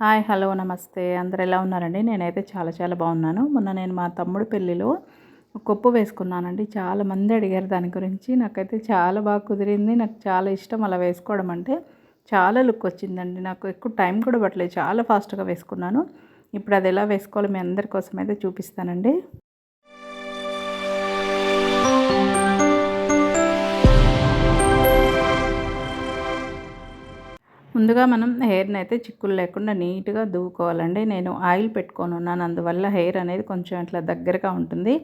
Hi hello నమస్తే. అందరు ఎలా ఉన్నారండి? నేనైతే చాలా చాలా బాగున్నాను. మొన్న నేను మా తమ్ముడు పెళ్ళిలో కొప్పు వేసుకున్నానండి. చాలా మంది అడిగారు దాని గురించి. నాకైతే చాలా బాగా కుదిరింది. నాకు చాలా ఇష్టం అలా వేసుకోవడం అంటే. చాలా లుక్ వచ్చిందండి. నాకు ఎక్కువ టైం కూడా పట్టలేదు. చాలా ఫాస్ట్గా వేసుకున్నాను. ఇప్పుడు అది ఎలా వేసుకోవాలో మీ అందరి కోసం అయితే చూపిస్తానండి. ముందుగా మనం హెయిర్ని అయితే చిక్కులు లేకుండా నీట్గా దువ్వుకోవాలండి. నేను ఆయిల్ పెట్టుకొని ఉన్నాను. అందువల్ల హెయిర్ అనేది కొంచెం ఇట్లా దగ్గరగా ఉంటుంది.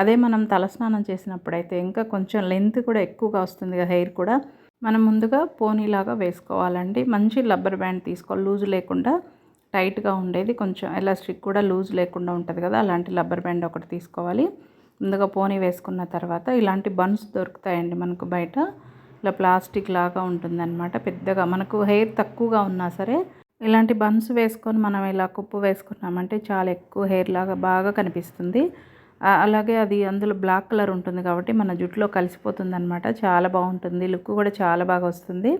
అదే మనం తలస్నానం చేసినప్పుడైతే ఇంకా కొంచెం లెంత్ కూడా ఎక్కువగా వస్తుంది కదా హెయిర్ కూడా. మనం ముందుగా పోనీలాగా వేసుకోవాలండి. మంచి రబ్బర్ బ్యాండ్ తీసుకోవాలి. లూజ్ లేకుండా టైట్గా ఉండేది. కొంచెం ఎలాస్టిక్ కూడా లూజ్ లేకుండా ఉంటుంది కదా అలాంటి రబ్బర్ బ్యాండ్ ఒకటి తీసుకోవాలి. ముందుగా పోనీ వేసుకున్న తర్వాత ఇలాంటి బన్స్ దొరుకుతాయండి మనకు బయట. ఇలా ప్లాస్టిక్ లాగా ఉంటుందన్నమాట పెద్దగా. మనకు హెయిర్ తక్కువగా ఉన్నా సరే ఇలాంటి బన్స్ వేసుకొని మనం ఇలా కుప్పు వేసుకున్నామంటే చాలా ఎక్కువ హెయిర్ లాగా బాగా కనిపిస్తుంది. అలాగే అది అందులో బ్లాక్ కలర్ ఉంటుంది కాబట్టి మన జుట్టులో కలిసిపోతుంది అనమాట చాలా బాగుంటుంది. లుక్ కూడా చాలా బాగా వస్తుంది.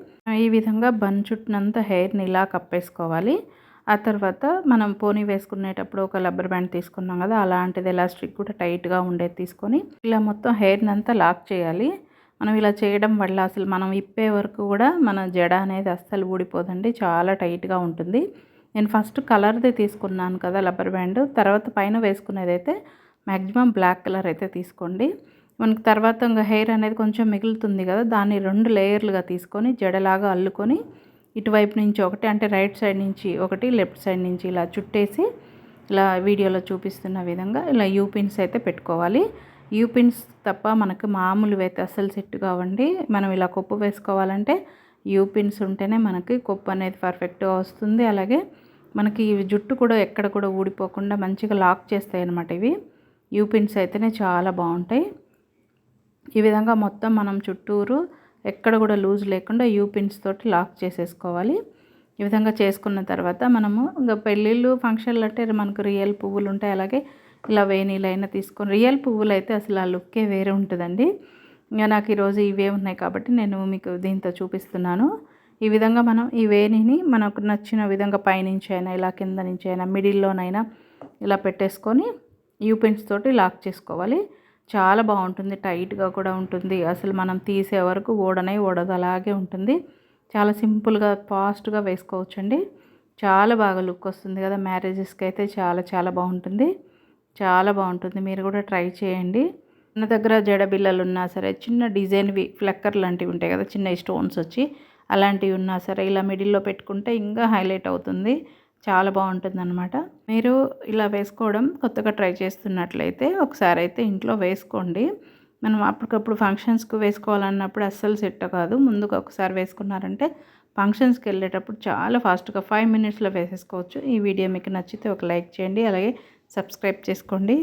ఈ విధంగా బన్ చుట్టునంతా హెయిర్ని ఇలా కప్పేసుకోవాలి. ఆ తర్వాత మనం పోనీ వేసుకునేటప్పుడు ఒక రబ్బర్ బ్యాండ్ తీసుకున్నాం కదా అలాంటిది ఎలాస్టిక్ కూడా టైట్గా ఉండేది తీసుకొని ఇలా మొత్తం హెయిర్ని అంతా లాక్ చేయాలి. మనం ఇలా చేయడం వల్ల అసలు మనం ఇప్పే వరకు కూడా మన జడ అనేది అస్సలు ఊడిపోదండి చాలా టైట్గా ఉంటుంది. నేను ఫస్ట్ కలర్దే తీసుకున్నాను కదా రబ్బర్ బ్యాండ్ తర్వాత పైన వేసుకునేది అయితే మ్యాక్సిమం బ్లాక్ కలర్ అయితే తీసుకోండి. మనకి తర్వాత ఇంకా హెయిర్ అనేది కొంచెం మిగులుతుంది కదా దాన్ని రెండు లేయర్లుగా తీసుకొని జడలాగా అల్లుకొని ఇటువైపు నుంచి ఒకటి అంటే రైట్ సైడ్ నుంచి ఒకటి లెఫ్ట్ సైడ్ నుంచి ఇలా చుట్టేసి ఇలా వీడియోలో చూపిస్తున్న విధంగా ఇలా యూపిన్స్ అయితే పెట్టుకోవాలి. యూపిన్స్ తప్ప మనకు మామూలువి అయితే అస్సలు సెట్ కావండి. మనం ఇలా కొప్పు వేసుకోవాలంటే యూపిన్స్ ఉంటేనే మనకి కొప్పు అనేది పర్ఫెక్ట్గా వస్తుంది. అలాగే మనకి ఇవి జుట్టు కూడా ఎక్కడ కూడా ఊడిపోకుండా మంచిగా లాక్ చేస్తాయి అనమాట ఇవి. యూపిన్స్ అయితేనే చాలా బాగుంటాయి. ఈ విధంగా మొత్తం మనం చుట్టూరు ఎక్కడ కూడా లూజ్ లేకుండా యూపిన్స్ తోటి లాక్ చేసేసుకోవాలి. ఈ విధంగా చేసుకున్న తర్వాత మనము ఇంకా పెళ్ళిళ్ళు ఫంక్షన్లు అంటే మనకు రియల్ పువ్వులు ఉంటాయి. అలాగే ఇలా వేణీలైనా తీసుకొని రియల్ పువ్వులు అయితే అసలు ఆ లుక్కే వేరే ఉంటుందండి. ఇంకా నాకు ఈరోజు ఇవే ఉన్నాయి కాబట్టి నేను మీకు దీంతో చూపిస్తున్నాను. ఈ విధంగా మనం ఈ వేణిని మనకు నచ్చిన విధంగా పైనుంచి అయినా ఇలా కింద నుంచి అయినా మిడిల్లోనైనా ఇలా పెట్టేసుకొని యూపెన్స్ తోటి లాక్ చేసుకోవాలి. చాలా బాగుంటుంది టైట్గా కూడా ఉంటుంది. అసలు మనం తీసే వరకు ఓడనే ఓడదు అలాగే ఉంటుంది. చాలా సింపుల్గా ఫాస్ట్గా వేసుకోవచ్చండి. చాలా బాగా లుక్ వస్తుంది కదా మ్యారేజెస్కి అయితే చాలా చాలా బాగుంటుంది. చాలా బాగుంటుంది. మీరు కూడా ట్రై చేయండి. మన దగ్గర జడ బిల్లలు ఉన్నా సరే చిన్న డిజైన్వి ఫ్లక్కర్ లాంటివి ఉంటాయి కదా చిన్న స్టోన్స్ వచ్చి అలాంటివి ఉన్నా సరే ఇలా మిడిల్లో పెట్టుకుంటే ఇంకా హైలైట్ అవుతుంది. చాలా బాగుంటుంది అనమాట మీరు ఇలా వేసుకోవడం కొత్తగా ట్రై చేస్తున్నట్లయితే ఒకసారి అయితే ఇంట్లో వేసుకోండి. మనం అప్పటికప్పుడు ఫంక్షన్స్కి వేసుకోవాలన్నప్పుడు అస్సలు సెట్ కాదు. ముందుకు ఒకసారి వేసుకున్నారంటే ఫంక్షన్స్కి వెళ్ళేటప్పుడు చాలా ఫాస్ట్గా ఫైవ్ మినిట్స్లో వేసేసుకోవచ్చు. ఈ వీడియో మీకు నచ్చితే ఒక లైక్ చేయండి. అలాగే సబ్స్క్రైబ్ చేసుకోండి.